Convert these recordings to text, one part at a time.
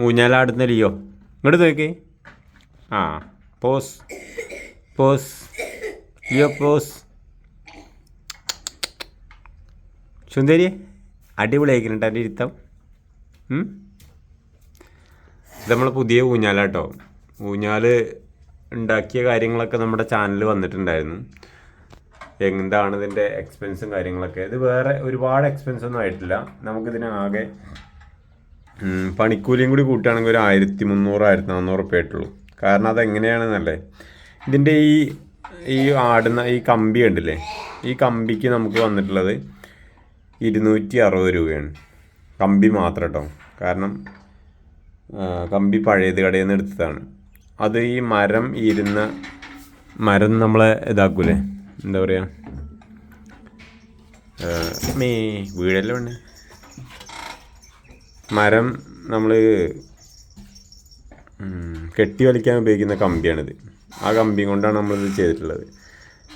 ഊഞ്ഞാലാടുന്ന Leo. ഇങ്ങോട്ട് നോക്കി ആ പോസ്. പോസ്. Leo pose. സുന്ദരി അടിപൊളിയായിക്കുന്നുണ്ട് എന്റെ ഇരുത്തം. ഇത് നമ്മൾ പുതിയ ഊഞ്ഞാലാട്ടോ. ഊഞ്ഞാൽ ഉണ്ടാക്കിയ കാര്യങ്ങളൊക്കെ നമ്മുടെ ചാനൽ വന്നിട്ടുണ്ടായിരുന്നു. എന്താണ് ഇതിന്റെ എക്സ്പെൻസും കാര്യങ്ങളൊക്കെ. ഇത് വേറെ ഒരുപാട് എക്സ്പെൻസ് ഒന്നും ആയിട്ടില്ല. നമുക്കിതിനാകെ പണിക്കൂലിയും കൂടി കൂട്ടുകയാണെങ്കിൽ ഒരു ആയിരത്തി മുന്നൂറ് ആയിരത്തി നാന്നൂറ് റുപ്യ ആയിട്ടുള്ളൂ. കാരണം അതെങ്ങനെയാണെന്നല്ലേ? ഇതിന്റെ ഈ ഈ ആടുന്ന ഈ കമ്പി ഉണ്ടല്ലേ ഈ കമ്പിക്ക് നമുക്ക് വന്നിട്ടുള്ളത് ഇരുന്നൂറ്റി അറുപത് രൂപയാണ്. കമ്പി മാത്രം കേട്ടോ. കാരണം കമ്പി പഴയത് കടയിൽ നിന്ന് എടുത്തതാണ്. അത് ഈ മരം ഇരുന്ന മരം നമ്മളെ ഇതാക്കൂലേ? എന്താ പറയുക മേ വീടെല്ലാം വേണ്ടേ മരം നമ്മൾ കെട്ടി വലിക്കാൻ ഉപയോഗിക്കുന്ന കമ്പിയാണിത്. ആ കമ്പി കൊണ്ടാണ് നമ്മളിത് ചെയ്തിട്ടുള്ളത്.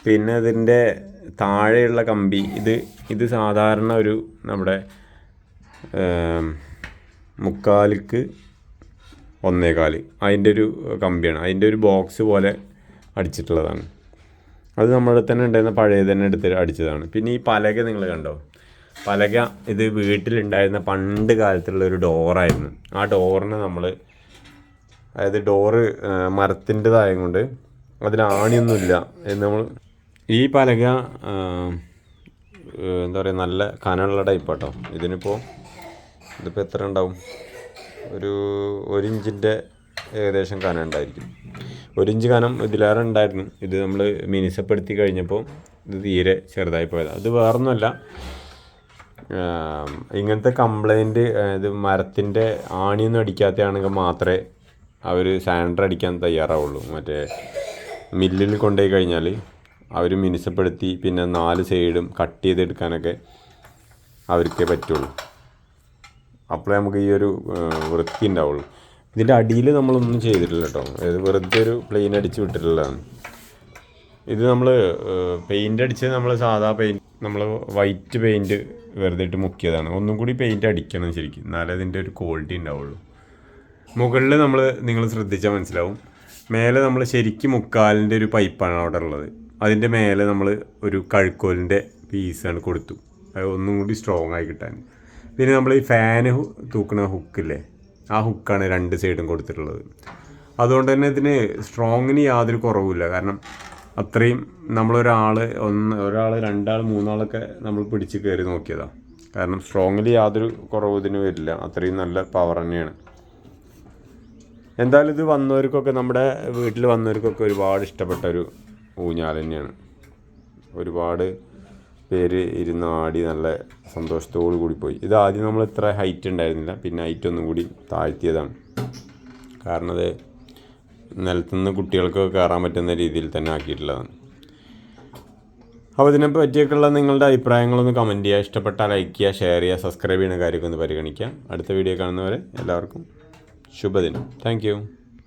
പിന്നെ അതിന്റെ താഴെയുള്ള കമ്പി ഇത് ഇത് സാധാരണ ഒരു നമ്മുടെ മുക്കാലിക്ക് ഒന്നേകാൽ അതിന്റെ ഒരു കമ്പിയാണ്. അതിന്റെ ഒരു ബോക്സ് പോലെ അടിച്ചിട്ടുള്ളതാണ്. അത് നമ്മുടെ തന്നെ ഉണ്ടായിരുന്ന പഴയ തന്നെ എടുത്ത് അടിച്ചതാണ്. പിന്നെ ഈ പലക നിങ്ങൾ കണ്ടോ? പലക ഇത് വീട്ടിലുണ്ടായിരുന്ന പണ്ട് കാലത്തുള്ള ഒരു ഡോറായിരുന്നു. ആ ഡോറിന് നമ്മൾ അതായത് ഡോറ് മരത്തിന്റെതായത് കൊണ്ട് അതിൽ ആണിയൊന്നുമില്ല എന്ന് നമ്മൾ ഈ പലക എന്താ പറയുക നല്ല കനമുള്ള ടൈപ്പ് കേട്ടോ ഇതിനിപ്പോൾ ഇതിപ്പോൾ എത്ര ഉണ്ടാവും? ഒരു ഒരു ഇഞ്ചിന്റെ ഏകദേശം കനം ഉണ്ടായിരിക്കും. ഒരു ഇഞ്ച് കനം ഇതിലേറെ ഉണ്ടായിരുന്നു. ഇത് നമ്മൾ മിനിസപ്പെടുത്തി കഴിഞ്ഞപ്പോൾ ഇത് തീരെ ചെറുതായി പോയതാണ് അത് വേറൊന്നുമല്ല. ഇങ്ങനത്തെ കംപ്ലൈന്റ് ഇത് മരത്തിന്റെ ആണിയൊന്നും അടിക്കാത്തതാണെങ്കിൽ മാത്രമേ അവർ സാൻഡർ അടിക്കാൻ തയ്യാറാവുള്ളൂ. മറ്റേ മില്ലിൽ കൊണ്ടുപോയി കഴിഞ്ഞാൽ അവർ മിനുസപ്പെടുത്തി പിന്നെ നാല് സൈഡും കട്ട് ചെയ്തെടുക്കാനൊക്കെ അവർക്കേ പറ്റുള്ളൂ. അപ്പോഴേ നമുക്ക് ഈ ഒരു വൃത്തി ഉണ്ടാവുള്ളൂ. ഇതിന്റെ അടിയിൽ നമ്മളൊന്നും ചെയ്തിട്ടില്ല കേട്ടോ. ഇത് വെറുതെ ഒരു പ്ലെയിൻ അടിച്ച് വിട്ടിട്ടുള്ളതാണ്. ഇത് നമ്മൾ പെയിന്റ് അടിച്ച് നമ്മൾ സാധാ പെയിന്റ് നമ്മൾ വൈറ്റ് പെയിന്റ് വെറുതെ ഇട്ട് മുക്കിയതാണ്. ഒന്നും കൂടി പെയിന്റ് അടിക്കണം ശരിക്കും. എന്നാലേ അതിന്റെ ഒരു ക്വാളിറ്റി ഉണ്ടാവുള്ളൂ. മുകളിൽ നമ്മൾ നിങ്ങൾ ശ്രദ്ധിച്ചാൽ മനസ്സിലാവും. മേലെ നമ്മൾ ശരിക്കും മുക്കാലിന്റെ ഒരു പൈപ്പാണ് അവിടെ ഉള്ളത്. അതിന്റെ മേലെ നമ്മൾ ഒരു കഴുക്കോലിന്റെ പീസാണ് കൊടുത്തു. അത് ഒന്നും കൂടി സ്ട്രോങ് ആയി കിട്ടാൻ. പിന്നെ നമ്മൾ ഈ ഫാന് തൂക്കുന്ന ഹുക്കില്ലേ ആ ഹുക്കാണ് രണ്ട് സൈഡും കൊടുത്തിട്ടുള്ളത്. അതുകൊണ്ട് തന്നെ ഇതിന് സ്ട്രോങ്ങിന് യാതൊരു കുറവുമില്ല. കാരണം അത്രയും നമ്മളൊരാൾ ഒന്ന് ഒരാൾ രണ്ടാൾ മൂന്നാളൊക്കെ നമ്മൾ പിടിച്ച് കയറി നോക്കിയതാണ് കാരണം സ്ട്രോങ്ങിൽ യാതൊരു കുറവ് ഇതിന് വരില്ല. അത്രയും നല്ല പവർ തന്നെയാണ്. എന്തായാലും ഇത് വന്നവർക്കൊക്കെ നമ്മുടെ വീട്ടിൽ വന്നവർക്കൊക്കെ ഒരുപാട് ഇഷ്ടപ്പെട്ട ഒരു ഊഞ്ഞാൽ തന്നെയാണ്. ഒരുപാട് പേര് ഇരുന്ന് ആടി നല്ല സന്തോഷത്തോടു കൂടി പോയി. ഇത് ആദ്യം നമ്മൾ ഇത്ര ഹൈറ്റ് ഉണ്ടായിരുന്നില്ല. പിന്നെ ഹൈറ്റ് ഒന്നും കൂടി താഴ്ത്തിയതാണ്. കാരണം അത് നിലത്തുനിന്ന് കുട്ടികൾക്ക് കയറാൻ പറ്റുന്ന രീതിയിൽ തന്നെ ആക്കിയിട്ടുള്ളതാണ്. അപ്പോൾ ഇതിനെ പറ്റിയൊക്കെയുള്ള നിങ്ങളുടെ അഭിപ്രായങ്ങളൊന്ന് കമന്റ് ചെയ്യുക. ഇഷ്ടപ്പെട്ടാൽ ലൈക്ക് ചെയ്യുക ഷെയർ ചെയ്യുക സബ്സ്ക്രൈബ് ചെയ്യുന്ന കാര്യമൊക്കെ ഒന്ന് പരിഗണിക്കുക. അടുത്ത വീഡിയോ കാണുന്നവരെ എല്ലാവർക്കും ശുഭദിനം. താങ്ക്